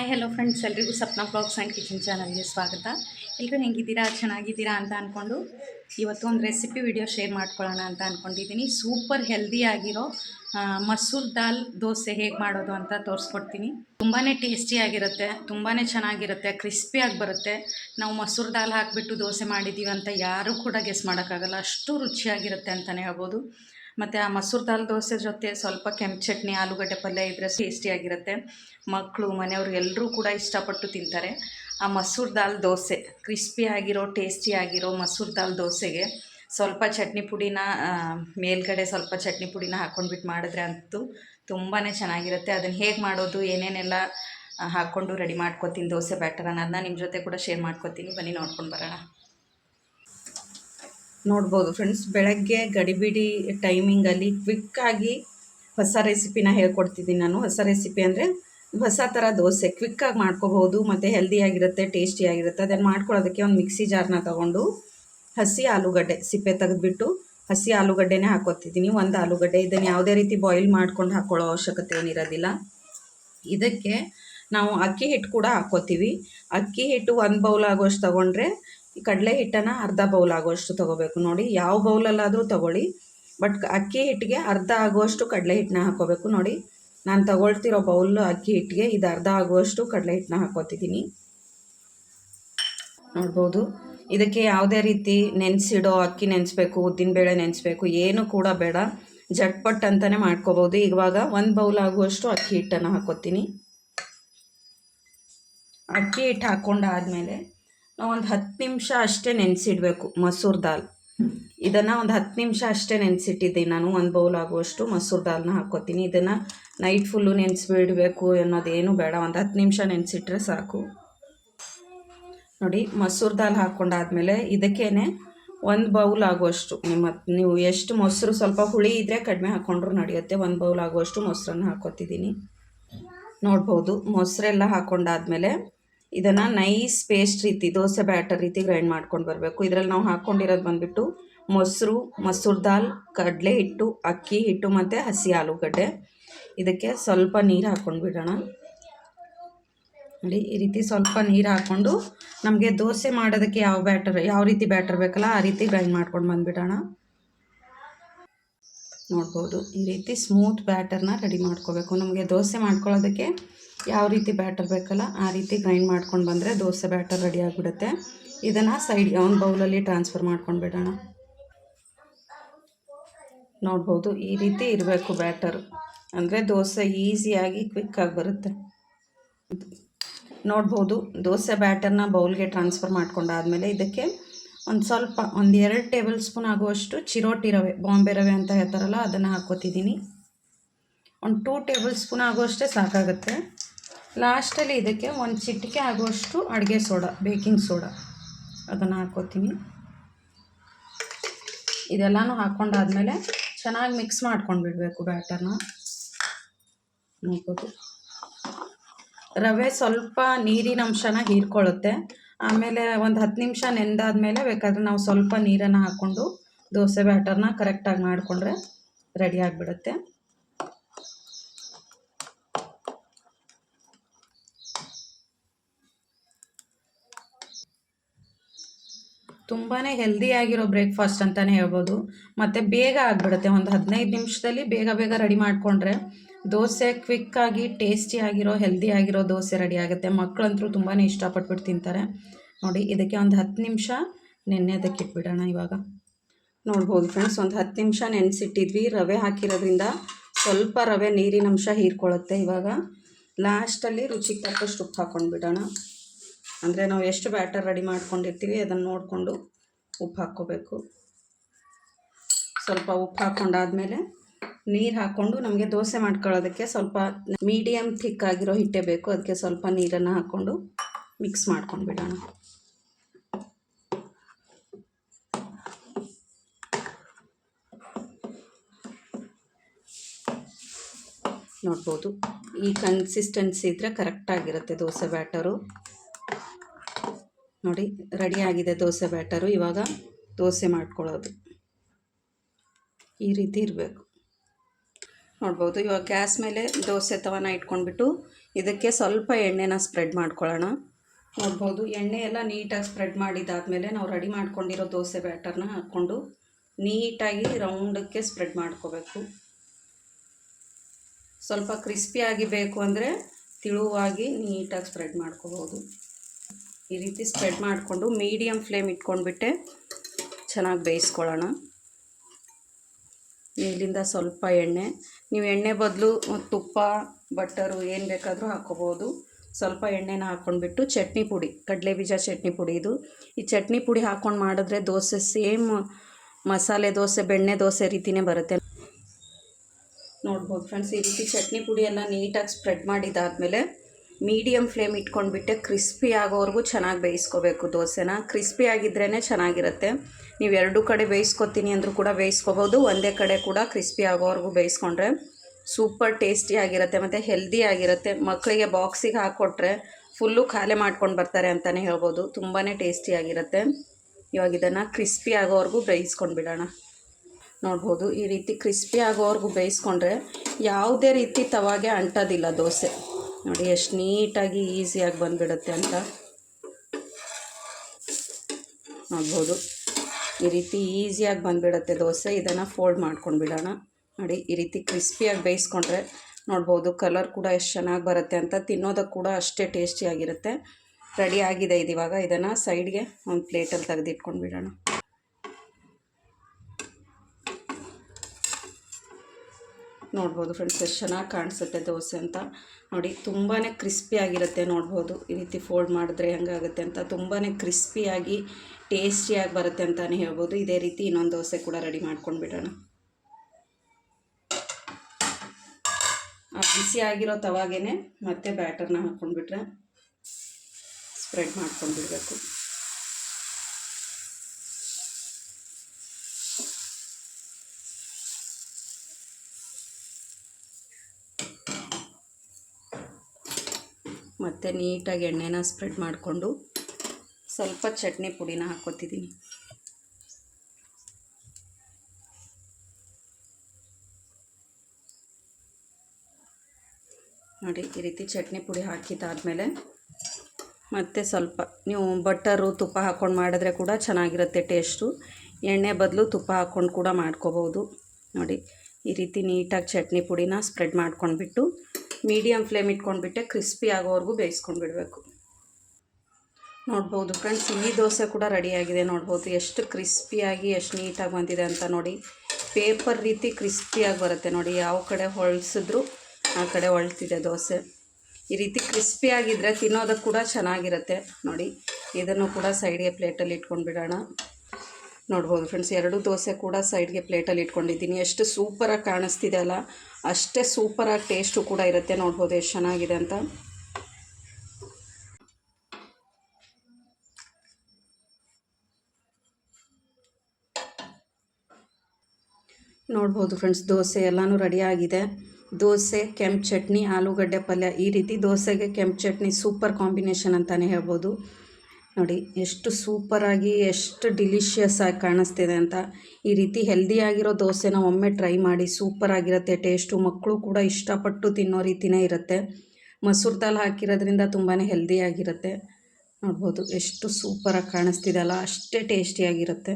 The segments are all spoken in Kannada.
ಹಾಯ್ ಹಲೋ ಫ್ರೆಂಡ್ಸ್ ಎಲ್ರಿಗೂ ಸಪ್ನಾ ಬ್ಲಾಗ್ಸ್ ಆ್ಯಂಡ್ ಕಿಚನ್ ಚಾನಲ್ಗೆ ಸ್ವಾಗತ. ಎಲ್ಲರೂ ಹೆಂಗಿದ್ದೀರಾ? ಚೆನ್ನಾಗಿದ್ದೀರಾ ಅಂತ ಅಂದ್ಕೊಂಡು ಇವತ್ತು ಒಂದು ರೆಸಿಪಿ ವಿಡಿಯೋ ಶೇರ್ ಮಾಡ್ಕೊಳ್ಳೋಣ ಅಂತ ಅಂದ್ಕೊಂಡಿದ್ದೀನಿ ಸೂಪರ್ ಹೆಲ್ದಿಯಾಗಿರೋ ಮಸೂರ್ ದಾಲ್ ದೋಸೆ ಹೇಗೆ ಮಾಡೋದು ಅಂತ ತೋರಿಸ್ಕೊಡ್ತೀನಿ. ತುಂಬಾ ಟೇಸ್ಟಿಯಾಗಿರುತ್ತೆ ತುಂಬಾ ಚೆನ್ನಾಗಿರುತ್ತೆ ಕ್ರಿಸ್ಪಿಯಾಗಿ ಬರುತ್ತೆ. ನಾವು ಮಸೂರ್ ದಾಲ್ ಹಾಕಿಬಿಟ್ಟು ದೋಸೆ ಮಾಡಿದ್ದೀವಿ ಅಂತ ಯಾರೂ ಕೂಡ ಗೆಸ್ ಮಾಡೋಕ್ಕಾಗಲ್ಲ. ಅಷ್ಟು ರುಚಿಯಾಗಿರುತ್ತೆ ಅಂತಲೇ ಹೇಳ್ಬೋದು. ಮತ್ತು ಆ ಮಸೂರ್ ದಾಲ್ ದೋಸೆ ಜೊತೆ ಸ್ವಲ್ಪ ಕೆಂಪು ಚಟ್ನಿ, ಆಲೂಗಡ್ಡೆ ಪಲ್ಯ ಇದ್ದರೆ ಟೇಸ್ಟಿಯಾಗಿರುತ್ತೆ ಮಕ್ಕಳು ಮನೆಯವರು ಎಲ್ಲರೂ ಕೂಡ ಇಷ್ಟಪಟ್ಟು ತಿಂತಾರೆ. ಆ ಮಸೂರ್ ದಾಲ್ ದೋಸೆ. ಕ್ರಿಸ್ಪಿ ಆಗಿರೋ, ಟೇಸ್ಟಿ ಆಗಿರೋ ಮಸೂರ್ ದಾಲ್ ದೋಸೆಗೆ ಸ್ವಲ್ಪ ಚಟ್ನಿ ಪುಡಿನ ಮೇಲ್ಗಡೆ ಸ್ವಲ್ಪ ಚಟ್ನಿ ಪುಡಿನ ಹಾಕ್ಕೊಂಡ್ಬಿಟ್ಟು ಮಾಡಿದ್ರೆ ಅಂತೂ ತುಂಬಾ ಚೆನ್ನಾಗಿರುತ್ತೆ. ಅದನ್ನು ಹೇಗೆ ಮಾಡೋದು, ಏನೇನೆಲ್ಲ ಹಾಕ್ಕೊಂಡು ರೆಡಿ ಮಾಡ್ಕೊತೀನಿ ದೋಸೆ ಬ್ಯಾಟರ್ ಅನ್ನೋದನ್ನ ನಿಮ್ಮ ಜೊತೆ ಕೂಡ ಶೇರ್ ಮಾಡ್ಕೊತೀನಿ. ಬನ್ನಿ, ನೋಡ್ಕೊಂಡು ಬರೋಣ. ನೋಡ್ಬೋದು ಫ್ರೆಂಡ್ಸ್ ಬೆಳಗ್ಗೆ ಗಡಿಬಿಡಿ ಟೈಮಿಂಗಲ್ಲಿ ಕ್ವಿಕ್ಕಾಗಿ ಹೊಸ ರೆಸಿಪಿನ ಹೇಳ್ಕೊಡ್ತಿದ್ದೀನಿ ನಾನು. ಹೊಸ ರೆಸಿಪಿ ಅಂದರೆ ಹೊಸ ಥರ ದೋಸೆ ಕ್ವಿಕ್ಕಾಗಿ ಮಾಡ್ಕೋಬೋದು ಮತ್ತು ಹೆಲ್ದಿಯಾಗಿರುತ್ತೆ ಟೇಸ್ಟಿಯಾಗಿರುತ್ತೆ ಅದನ್ನು ಮಾಡ್ಕೊಳ್ಳೋದಕ್ಕೆ ಒಂದು ಮಿಕ್ಸಿ ಜಾರ್ನ ತಗೊಂಡು ಹಸಿ ಆಲೂಗಡ್ಡೆ ಸಿಪ್ಪೆ ತೆಗೆದುಬಿಟ್ಟು ಹಸಿ ಆಲೂಗಡ್ಡೆನೇ ಹಾಕೋತಿದ್ದೀನಿ ಒಂದು ಆಲೂಗಡ್ಡೆ. ಇದನ್ನು ಯಾವುದೇ ರೀತಿ ಬಾಯ್ಲ್ ಮಾಡ್ಕೊಂಡು ಹಾಕ್ಕೊಳ್ಳೋ ಅವಶ್ಯಕತೆ ಏನಿರೋದಿಲ್ಲ. ಇದಕ್ಕೆ ನಾವು ಅಕ್ಕಿ ಹಿಟ್ಟು ಕೂಡ ಹಾಕ್ಕೋತೀವಿ. ಅಕ್ಕಿ ಹಿಟ್ಟು ಒಂದು ಬೌಲ್ ಆಗೋಷ್ಟು ತೊಗೊಂಡ್ರೆ ಕಡಲೆ ಹಿಟ್ಟನ್ನು ಅರ್ಧ ಬೌಲ್ ಆಗೋಷ್ಟು ತೊಗೋಬೇಕು. ನೋಡಿ, ಯಾವ ಬೌಲಲ್ಲಾದರೂ ತೊಗೊಳ್ಳಿ. ಬಟ್ ಅಕ್ಕಿ ಹಿಟ್ಟಿಗೆ ಅರ್ಧ ಆಗುವಷ್ಟು ಕಡಲೆ ಹಿಟ್ಟನ್ನ ಹಾಕೋಬೇಕು ನೋಡಿ ನಾನು ತಗೊಳ್ತಿರೋ ಬೌಲ್ ಅಕ್ಕಿ ಹಿಟ್ಟಿಗೆ ಇದು ಅರ್ಧ ಆಗುವಷ್ಟು ಕಡಲೆ ಹಿಟ್ಟನ್ನ ಹಾಕೋತಿದ್ದೀನಿ ನೋಡ್ಬೋದು. ಇದಕ್ಕೆ ಯಾವುದೇ ರೀತಿ ನೆನೆಸಿಡೋ ಅಕ್ಕಿ ನೆನೆಸ್ಬೇಕು ಉದ್ದಿನಬೇಳೆ ನೆನೆಸ್ಬೇಕು, ಏನು ಕೂಡ ಬೇಡ. ಜಟ್ಪಟ್ ಅಂತಲೇ ಮಾಡ್ಕೋಬೋದು. ಇವಾಗ ಒಂದು ಬೌಲ್ ಆಗುವಷ್ಟು ಅಕ್ಕಿ ಹಿಟ್ಟನ್ನು ಹಾಕೋತೀನಿ ಅಕ್ಕಿ ಹಿಟ್ಟು ಹಾಕ್ಕೊಂಡಾದಮೇಲೆ ನಾವು ಒಂದು ಹತ್ತು ನಿಮಿಷ ಅಷ್ಟೇ ನೆನೆಸಿಡಬೇಕು ಮಸೂರ್ ದಾಲ್. ಇದನ್ನು ಒಂದು ಹತ್ತು ನಿಮಿಷ ಅಷ್ಟೇ ನೆನೆಸಿಟ್ಟಿದ್ದೀನಿ ನಾನು. ಒಂದು ಬೌಲ್ ಆಗುವಷ್ಟು ಮೊಸರು ದಾಲ್ನ ಹಾಕ್ಕೋತೀನಿ. ಇದನ್ನು ನೈಟ್ ಫುಲ್ಲು ನೆನೆಸಿಬಿಡಬೇಕು ಅನ್ನೋದೇನು ಬೇಡ. ಒಂದು ಹತ್ತು ನಿಮಿಷ ನೆನೆಸಿಟ್ರೆ ಸಾಕು. ನೋಡಿ, ಮೊಸರು ದಾಲ್ ಹಾಕ್ಕೊಂಡಾದ್ಮೇಲೆ ಇದಕ್ಕೇನೆ ಒಂದು ಬೌಲ್ ಆಗುವಷ್ಟು ನಿಮ್ಮ, ನೀವು ಎಷ್ಟು ಮೊಸರು ಸ್ವಲ್ಪ ಹುಳಿ ಇದ್ದರೆ ಕಡಿಮೆ ಹಾಕ್ಕೊಂಡ್ರು ನಡೆಯುತ್ತೆ. ಒಂದು ಬೌಲ್ ಆಗುವಷ್ಟು ಮೊಸರನ್ನು ಹಾಕ್ಕೊತಿದ್ದೀನಿ. ನೋಡ್ಬೋದು, ಮೊಸರೆಲ್ಲ ಹಾಕ್ಕೊಂಡಾದ್ಮೇಲೆ ಇದನ್ನು ನೈಸ್ ಪೇಸ್ಟ್ ರೀತಿ, ದೋಸೆ ಬ್ಯಾಟರ್ ರೀತಿ ಗ್ರೈಂಡ್ ಮಾಡ್ಕೊಂಡು ಬರಬೇಕು. ಇದರಲ್ಲಿ ನಾವು ಹಾಕ್ಕೊಂಡಿರೋದು ಬಂದುಬಿಟ್ಟು ಮೊಸರು, ಮಸೂರ್ ದಾಲ್, ಕಡಲೆ ಹಿಟ್ಟು, ಅಕ್ಕಿ ಹಿಟ್ಟು ಮತ್ತು ಹಸಿ ಆಲೂಗಡ್ಡೆ. ಇದಕ್ಕೆ ಸ್ವಲ್ಪ ನೀರು ಹಾಕ್ಕೊಂಡು ಬಿಡೋಣ. ನೋಡಿ, ಈ ರೀತಿ ಸ್ವಲ್ಪ ನೀರು ಹಾಕ್ಕೊಂಡು ನಮಗೆ ದೋಸೆ ಮಾಡೋದಕ್ಕೆ ಯಾವ ಬ್ಯಾಟರ್ ಯಾವ ರೀತಿ ಬ್ಯಾಟರ್ ಬೇಕಲ್ಲ ಆ ರೀತಿ ಗ್ರೈಂಡ್ ಮಾಡ್ಕೊಂಡು ಬಂದುಬಿಡೋಣ. ನೋಡ್ಬೋದು. ಈ ರೀತಿ ಸ್ಮೂತ್ ಬ್ಯಾಟರ್ನ ರೆಡಿ ಮಾಡ್ಕೋಬೇಕು. ನಮಗೆ ದೋಸೆ ಮಾಡ್ಕೊಳ್ಳೋದಕ್ಕೆ ಯಾವ ರೀತಿ ಬ್ಯಾಟರ್ ಬೇಕಲ್ಲ ಆ ರೀತಿ ಗ್ರೈಂಡ್ ಮಾಡ್ಕೊಂಡು ಬಂದರೆ ದೋಸೆ ಬ್ಯಾಟರ್ ರೆಡಿ ಆಗಿಬಿಡುತ್ತೆ. ಇದನ್ನು ಸೈಡ್ ಒಂದು ಬೌಲಲ್ಲಿ ಟ್ರಾನ್ಸ್ಫರ್ ಮಾಡ್ಕೊಂಡು ಬಿಡೋಣ. ನೋಡ್ಬೋದು. ಈ ರೀತಿ ಇರಬೇಕು ಬ್ಯಾಟರ್ ಅಂದರೆ ದೋಸೆ ಈಸಿಯಾಗಿ ಕ್ವಿಕ್ಕಾಗಿ ಬರುತ್ತೆ. ನೋಡ್ಬೋದು. ದೋಸೆ ಬ್ಯಾಟರ್ನ ಬೌಲ್ಗೆ ಟ್ರಾನ್ಸ್ಫರ್ ಮಾಡ್ಕೊಂಡಾದಮೇಲೆ ಇದಕ್ಕೆ ಒಂದು ಸ್ವಲ್ಪ, ಒಂದು ಎರಡು ಟೇಬಲ್ ಸ್ಪೂನ್ ಆಗುವಷ್ಟು ಚಿರೋಟಿ ರವೆ, ಬಾಂಬೆ ರವೆ ಅಂತ ಹೇಳ್ತಾರಲ್ಲ, ಅದನ್ನು ಹಾಕ್ಕೋತಿದ್ದೀನಿ. ಒಂದು ಟೂ ಟೇಬಲ್ ಸ್ಪೂನ್ ಆಗುವಷ್ಟೇ ಸಾಕಾಗುತ್ತೆ. ಲಾಸ್ಟಲ್ಲಿ ಇದಕ್ಕೆ ಒಂದು ಚಿಟಿಕೆ ಆಗುವಷ್ಟು ಅಡುಗೆ ಸೋಡಾ, ಬೇಕಿಂಗ್ ಸೋಡಾ ಅದನ್ನು ಹಾಕ್ಕೋತೀನಿ. ಇದೆಲ್ಲನೂ ಹಾಕ್ಕೊಂಡಾದಮೇಲೆ ಚೆನ್ನಾಗಿ ಮಿಕ್ಸ್ ಮಾಡ್ಕೊಂಡು ಬಿಡಬೇಕು ಬ್ಯಾಟರ್ನ ನೋಡ್ಬೋದು. ರವೆ ಸ್ವಲ್ಪ ನೀರಿನ ಅಂಶನ ಹೀರ್ಕೊಳ್ಳುತ್ತೆ. ಆಮೇಲೆ ಒಂದು ಹತ್ತು ನಿಮಿಷ ನೆಂದಾದ್ಮೇಲೆ ಬೇಕಾದರೆ ನಾವು ಸ್ವಲ್ಪ ನೀರನ್ನು ಹಾಕ್ಕೊಂಡು ದೋಸೆ ಬ್ಯಾಟರ್ನ ಕರೆಕ್ಟಾಗಿ ಮಾಡಿಕೊಂಡ್ರೆ ರೆಡಿ ಆಗಿಬಿಡುತ್ತೆ. ತುಂಬಾ ಹೆಲ್ದಿಯಾಗಿರೋ ಬ್ರೇಕ್ಫಾಸ್ಟ್ ಅಂತಲೇ ಹೇಳ್ಬೋದು. ಮತ್ತು ಬೇಗ ಆಗಿಬಿಡುತ್ತೆ. ಒಂದು ಹದಿನೈದು ನಿಮಿಷದಲ್ಲಿ ಬೇಗ ಬೇಗ ರೆಡಿ ಮಾಡಿಕೊಂಡ್ರೆ ದೋಸೆ ಕ್ವಿಕ್ಕಾಗಿ ಟೇಸ್ಟಿಯಾಗಿರೋ ಹೆಲ್ದಿ ಆಗಿರೋ ದೋಸೆ ರೆಡಿ ಆಗುತ್ತೆ. ಮಕ್ಕಳಂತೂ ತುಂಬಾ ಇಷ್ಟಪಟ್ಬಿಟ್ಟು ತಿಂತಾರೆ. ನೋಡಿ, ಇದಕ್ಕೆ ಒಂದು ಹತ್ತು ನಿಮಿಷ ನೆನೆಯೋದಕ್ಕೆ ಇಟ್ಬಿಡೋಣ ಇವಾಗ. ನೋಡ್ಬೋದು ಫ್ರೆಂಡ್ಸ್ ಒಂದು ಹತ್ತು ನಿಮಿಷ ನೆನೆಸಿಟ್ಟಿದ್ವಿ. ರವೆ ಹಾಕಿರೋದ್ರಿಂದ ಸ್ವಲ್ಪ ರವೆ ನೀರಿನ ಅಂಶ ಹೀರ್ಕೊಳ್ಳುತ್ತೆ ಇವಾಗ. ಲಾಸ್ಟಲ್ಲಿ ರುಚಿಗೆ ತಕ್ಕಷ್ಟು ಉಪ್ಪು ಹಾಕ್ಕೊಂಡು ಬಿಡೋಣ ಅಂದರೆ ನಾವು ಎಷ್ಟು ಬ್ಯಾಟರ್ ರೆಡಿ ಮಾಡ್ಕೊಂಡಿರ್ತೀವಿ, ಅದನ್ನು ನೋಡಿಕೊಂಡು ಉಪ್ಪು ಹಾಕ್ಕೋಬೇಕು. ಸ್ವಲ್ಪ ಉಪ್ಪು ಹಾಕ್ಕೊಂಡಾದ್ಮೇಲೆ ನೀರು ಹಾಕ್ಕೊಂಡು ನಮಗೆ ದೋಸೆ ಮಾಡ್ಕೊಳ್ಳೋದಕ್ಕೆ ಸ್ವಲ್ಪ ಮೀಡಿಯಮ್ ಥಿಕ್ ಆಗಿರೋ ಹಿಟ್ಟೆ ಬೇಕು. ಅದಕ್ಕೆ ಸ್ವಲ್ಪ ನೀರನ್ನು ಹಾಕ್ಕೊಂಡು ಮಿಕ್ಸ್ ಮಾಡ್ಕೊಂಡು ಬಿಡೋಣ. ನೋಡ್ಬೋದು. ಈ ಕನ್ಸಿಸ್ಟೆನ್ಸಿ ಇದ್ದರೆ ಕರೆಕ್ಟಾಗಿರುತ್ತೆ ದೋಸೆ ಬ್ಯಾಟರು ನೋಡಿ ರೆಡಿಯಾಗಿದೆ ದೋಸೆ ಬ್ಯಾಟರು ಇವಾಗ ದೋಸೆ ಮಾಡ್ಕೊಳ್ಳೋದು. ಈ ರೀತಿ ಇರಬೇಕು. ನೋಡ್ಬೋದು. ಇವಾಗ ಗ್ಯಾಸ್ ಮೇಲೆ ದೋಸೆ ತವನ ಇಟ್ಕೊಂಡ್ಬಿಟ್ಟು ಇದಕ್ಕೆ ಸ್ವಲ್ಪ ಎಣ್ಣೆನ ಸ್ಪ್ರೆಡ್ ಮಾಡ್ಕೊಳ್ಳೋಣ. ನೋಡ್ಬೋದು. ಎಣ್ಣೆ ಎಲ್ಲ ನೀಟಾಗಿ ಸ್ಪ್ರೆಡ್ ಮಾಡಿದಾದ್ಮೇಲೆ ನಾವು ರೆಡಿ ಮಾಡ್ಕೊಂಡಿರೋ ದೋಸೆ ಬ್ಯಾಟರ್ನ ಹಾಕ್ಕೊಂಡು ನೀಟಾಗಿ ರೌಂಡಕ್ಕೆ ಸ್ಪ್ರೆಡ್ ಮಾಡ್ಕೋಬೇಕು. ಸ್ವಲ್ಪ ಕ್ರಿಸ್ಪಿಯಾಗಿ ಬೇಕು ಅಂದರೆ ತಿಳುವಾಗಿ ನೀಟಾಗಿ ಸ್ಪ್ರೆಡ್ ಮಾಡ್ಕೋಬೋದು. ಈ ರೀತಿ ಸ್ಪ್ರೆಡ್ ಮಾಡಿಕೊಂಡು ಮೀಡಿಯಮ್ ಫ್ಲೇಮ್ ಇಟ್ಕೊಂಡ್ಬಿಟ್ಟೆ ಚೆನ್ನಾಗಿ ಬೇಯಿಸ್ಕೊಳ್ಳೋಣ. ಇಲ್ಲಿಂದ ಸ್ವಲ್ಪ ಎಣ್ಣೆ. ನೀವು ಎಣ್ಣೆ ಬದಲು ತುಪ್ಪ, ಬಟ್ಟರು ಏನು ಬೇಕಾದರೂ ಹಾಕ್ಕೋಬೋದು. ಸ್ವಲ್ಪ ಎಣ್ಣೆನ ಹಾಕ್ಕೊಂಡ್ಬಿಟ್ಟು ಚಟ್ನಿ ಪುಡಿ, ಕಡಲೆ ಬೀಜ ಚಟ್ನಿ ಪುಡಿ ಇದು. ಈ ಚಟ್ನಿ ಪುಡಿ ಹಾಕ್ಕೊಂಡು ಮಾಡಿದ್ರೆ ದೋಸೆ ಸೇಮ್ ಮಸಾಲೆ ದೋಸೆ, ಬೆಣ್ಣೆ ದೋಸೆ ರೀತಿಯೇ ಬರುತ್ತೆ. ನೋಡ್ಬೋದು ಫ್ರೆಂಡ್ಸ್, ಈ ರೀತಿ ಚಟ್ನಿ ಪುಡಿ ಎಲ್ಲ ನೀಟಾಗಿ ಸ್ಪ್ರೆಡ್ ಮಾಡಿದಾದಮೇಲೆ ಮೀಡಿಯಮ್ ಫ್ಲೇಮ್ ಇಟ್ಕೊಂಡ್ಬಿಟ್ಟೆ ಕ್ರಿಸ್ಪಿ ಆಗೋವರೆಗೂ ಚೆನ್ನಾಗಿ ಬೇಯಿಸ್ಕೋಬೇಕು ದೋಸೆನ. ಕ್ರಿಸ್ಪಿ ಆಗಿದ್ರೇ ಚೆನ್ನಾಗಿರುತ್ತೆ. ನೀವು ಎರಡು ಕಡೆ ಬೇಯಿಸ್ಕೊತೀನಿ ಅಂದರೂ ಕೂಡ ಬೇಯಿಸ್ಕೋಬೋದು. ಒಂದೇ ಕಡೆ ಕೂಡ ಕ್ರಿಸ್ಪಿ ಆಗೋವರೆಗೂ ಬೇಯಿಸ್ಕೊಂಡ್ರೆ ಸೂಪರ್ ಟೇಸ್ಟಿ ಆಗಿರುತ್ತೆ ಮತ್ತು ಹೆಲ್ದಿ ಆಗಿರುತ್ತೆ. ಮಕ್ಕಳಿಗೆ ಬಾಕ್ಸಿಗೆ ಹಾಕ್ಕೊಟ್ರೆ ಫುಲ್ಲು ಖಾಲಿ ಮಾಡ್ಕೊಂಡು ಬರ್ತಾರೆ ಅಂತಲೇ ಹೇಳ್ಬೋದು. ತುಂಬಾ ಟೇಸ್ಟಿಯಾಗಿರುತ್ತೆ ಇವಾಗ ಇದನ್ನು ಕ್ರಿಸ್ಪಿ ಆಗೋವರೆಗೂ ಬೇಯಿಸ್ಕೊಂಡು ಬಿಡೋಣ. ನೋಡ್ಬೋದು ಈ ರೀತಿ ಕ್ರಿಸ್ಪಿ ಆಗೋವರೆಗೂ ಬೇಯಿಸ್ಕೊಂಡ್ರೆ ಯಾವುದೇ ರೀತಿ ತವಾಗೆ ಅಂಟೋದಿಲ್ಲ ದೋಸೆ. ನೋಡಿ, ಎಷ್ಟು ನೀಟಾಗಿ ಈಸಿಯಾಗಿ ಬಂದುಬಿಡುತ್ತೆ ಅಂತ ನೋಡ್ಬೋದು. ಈ ರೀತಿ ಈಸಿಯಾಗಿ ಬಂದುಬಿಡುತ್ತೆ ದೋಸೆ, ಇದನ್ನು ಫೋಲ್ಡ್ ಮಾಡ್ಕೊಂಡು ಬಿಡೋಣ. ನೋಡಿ, ಈ ರೀತಿ ಕ್ರಿಸ್ಪಿಯಾಗಿ ಬೇಯಿಸ್ಕೊಂಡ್ರೆ ನೋಡ್ಬೋದು ಕಲರ್ ಕೂಡ ಎಷ್ಟು ಚೆನ್ನಾಗಿ ಬರುತ್ತೆ ಅಂತ, ತಿನ್ನೋದಕ್ಕೆ ಕೂಡ ಅಷ್ಟೇ ಟೇಸ್ಟಿಯಾಗಿರುತ್ತೆ ರೆಡಿ ಆಗಿದೆ ಇದು ಇವಾಗ. ಇದನ್ನು ಸೈಡ್ಗೆ ಒಂದು ಪ್ಲೇಟಲ್ಲಿ ತೆಗೆದಿಟ್ಕೊಂಡು ಬಿಡೋಣ. ನೋಡ್ಬೋದು ಫ್ರೆಂಡ್ಸ್ ಎಷ್ಟು ಚೆನ್ನಾಗಿ ಕಾಣಿಸುತ್ತೆ ದೋಸೆ ಅಂತ. ನೋಡಿ ತುಂಬಾ ಕ್ರಿಸ್ಪಿಯಾಗಿರುತ್ತೆ ನೋಡ್ಬೋದು. ಈ ರೀತಿ ಫೋಲ್ಡ್ ಮಾಡಿದ್ರೆ ಹೆಂಗಾಗುತ್ತೆ ಅಂತ ತುಂಬಾ ಕ್ರಿಸ್ಪಿಯಾಗಿ ಟೇಸ್ಟಿಯಾಗಿ ಬರುತ್ತೆ ಅಂತಲೇ ಹೇಳ್ಬೋದು. ಇದೇ ರೀತಿ ಇನ್ನೊಂದು ದೋಸೆ ಕೂಡ ರೆಡಿ ಮಾಡ್ಕೊಂಡು ಬಿಡೋಣ. ಆ ಬಿಸಿ ಆಗಿರೋ ತವಾಗೇ ಮತ್ತೆ ಬ್ಯಾಟರ್ನ ಹಾಕ್ಕೊಂಡ್ಬಿಟ್ರೆ ಸ್ಪ್ರೆಡ್ ಮಾಡ್ಕೊಂಡ್ಬಿಡ್ಬೇಕು ಮತ್ತು ನೀಟಾಗಿ ಎಣ್ಣೆನ ಸ್ಪ್ರೆಡ್ ಮಾಡಿಕೊಂಡು ಸ್ವಲ್ಪ ಚಟ್ನಿ ಪುಡಿನ ಹಾಕ್ಕೊತಿದ್ದೀನಿ. ನೋಡಿ, ಈ ರೀತಿ ಚಟ್ನಿ ಪುಡಿ ಹಾಕಿದ್ದಾದಮೇಲೆ ಮತ್ತು ಸ್ವಲ್ಪ ನೀವು ಬಟರು ತುಪ್ಪ ಹಾಕ್ಕೊಂಡು ಮಾಡಿದ್ರೆ ಕೂಡ ಚೆನ್ನಾಗಿರುತ್ತೆ ಟೇಸ್ಟು. ಎಣ್ಣೆ ಬದಲು ತುಪ್ಪ ಹಾಕ್ಕೊಂಡು ಕೂಡ ಮಾಡ್ಕೋಬೋದು. ನೋಡಿ, ಈ ರೀತಿ ನೀಟಾಗಿ ಚಟ್ನಿ ಪುಡಿನ ಸ್ಪ್ರೆಡ್ ಮಾಡ್ಕೊಂಡ್ಬಿಟ್ಟು ಮೀಡಿಯಮ್ ಫ್ಲೇಮ್ ಇಟ್ಕೊಂಡ್ಬಿಟ್ಟೆ, ಕ್ರಿಸ್ಪಿ ಆಗೋವರೆಗೂ ಬೇಯಿಸ್ಕೊಂಡು ಬಿಡಬೇಕು ನೋಡ್ಬೋದು ಫ್ರೆಂಡ್ಸ್, ಈ ದೋಸೆ ಕೂಡ ರೆಡಿಯಾಗಿದೆ ನೋಡ್ಬೋದು. ಎಷ್ಟು ಕ್ರಿಸ್ಪಿಯಾಗಿ, ಎಷ್ಟು ನೀಟಾಗಿ ಬಂದಿದೆ ಅಂತ ನೋಡಿ. ಪೇಪರ್ ರೀತಿ ಕ್ರಿಸ್ಪಿಯಾಗಿ ಬರುತ್ತೆ ನೋಡಿ. ಯಾವ ಕಡೆ ಹೊಳ್ಸಿದ್ರು ಆ ಕಡೆ ಹೊಳ್ತಿದೆ ದೋಸೆ. ಈ ರೀತಿ ಕ್ರಿಸ್ಪಿಯಾಗಿದ್ದರೆ ತಿನ್ನೋದಕ್ಕೆ ಕೂಡ ಚೆನ್ನಾಗಿರುತ್ತೆ ನೋಡಿ. ಇದನ್ನು ಕೂಡ ಸೈಡಿಗೆ ಪ್ಲೇಟಲ್ಲಿ ಇಟ್ಕೊಂಡು ಬಿಡೋಣ ನೋಡ್ಬೋದು ಫ್ರೆಂಡ್ಸ್ ಎರಡು ದೋಸೆ ಕೂಡ ಸೈಡ್ಗೆ ಪ್ಲೇಟಲ್ಲಿ ಇಟ್ಕೊಂಡಿದ್ದೀನಿ. ಎಷ್ಟು ಸೂಪರಾಗಿ ಕಾಣಿಸ್ತಿದೆ ಅಲ್ಲ? ಅಷ್ಟೇ ಸೂಪರಾಗಿ ಟೇಸ್ಟು ಕೂಡ ಇರುತ್ತೆ ನೋಡ್ಬೋದು ಎಷ್ಟು ಚೆನ್ನಾಗಿದೆ ಅಂತ. ನೋಡ್ಬೋದು ಫ್ರೆಂಡ್ಸ್ ದೋಸೆ ಎಲ್ಲನೂ ರೆಡಿಯಾಗಿದೆ ದೋಸೆ, ಕೆಂಪು ಚಟ್ನಿ, ಆಲೂಗಡ್ಡೆ ಪಲ್ಯ ಈ ರೀತಿ ದೋಸೆಗೆ ಕೆಂಪು ಚಟ್ನಿ ಸೂಪರ್ ಕಾಂಬಿನೇಷನ್ ಅಂತಲೇ ಹೇಳ್ಬೋದು. ನೋಡಿ, ಎಷ್ಟು ಸೂಪರಾಗಿ ಎಷ್ಟು ಡಿಲಿಷಿಯಸ್ ಆಗಿ ಕಾಣಿಸ್ತಿದೆ ಅಂತ. ಈ ರೀತಿ ಹೆಲ್ದಿಯಾಗಿರೋ ದೋಸೆನ ಒಮ್ಮೆ ಟ್ರೈ ಮಾಡಿ ಸೂಪರಾಗಿರುತ್ತೆ ಟೇಸ್ಟು ಮಕ್ಕಳು ಕೂಡ ಇಷ್ಟಪಟ್ಟು ತಿನ್ನೋ ರೀತಿಯೇ ಇರುತ್ತೆ. ಮೊಸರು ದಾಲ್ ಹಾಕಿರೋದ್ರಿಂದ ತುಂಬಾ ಹೆಲ್ದಿಯಾಗಿರುತ್ತೆ ನೋಡ್ಬೋದು, ಎಷ್ಟು ಸೂಪರಾಗಿ ಕಾಣಿಸ್ತಿದೆ ಅಲ್ಲ, ಅಷ್ಟೇ ಟೇಸ್ಟಿಯಾಗಿರುತ್ತೆ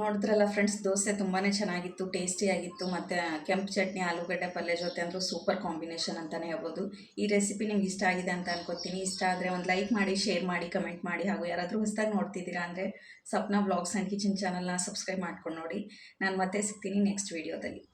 ನೋಡಿದ್ರಲ್ಲ ಫ್ರೆಂಡ್ಸ್ ದೋಸೆ ತುಂಬಾ ಚೆನ್ನಾಗಿತ್ತು ಟೇಸ್ಟಿಯಾಗಿತ್ತು ಮತ್ತು ಕೆಂಪು ಚಟ್ನಿ, ಆಲೂಗಡ್ಡೆ ಪಲ್ಯ ಜೊತೆ ಅಂದರೂ ಸೂಪರ್ ಕಾಂಬಿನೇಷನ್ ಅಂತಲೇ ಹೇಳ್ಬೋದು. ಈ ರೆಸಿಪಿ ನಿಮ್ಗೆ ಇಷ್ಟ ಆಗಿದೆ ಅಂತ ಅನ್ಕೋತೀನಿ. ಇಷ್ಟ ಆದರೆ ಒಂದು ಲೈಕ್ ಮಾಡಿ ಶೇರ್ ಮಾಡಿ ಕಮೆಂಟ್ ಮಾಡಿ, ಹಾಗೂ ಯಾರಾದರೂ ಹೊಸದಾಗಿ ನೋಡ್ತಿದ್ದೀರಾ ಅಂದರೆ ಸಪ್ನಾ ಬ್ಲಾಗ್ಸ್ ಆ್ಯಂಡ್ ಕಿಚನ್ ಚಾನಲ್ನ ಸಬ್ಸ್ಕ್ರೈಬ್ ಮಾಡ್ಕೊಂಡು ನೋಡಿ. ನಾನು ಮತ್ತೆ ಸಿಗ್ತೀನಿ ನೆಕ್ಸ್ಟ್ ವೀಡಿಯೋದಲ್ಲಿ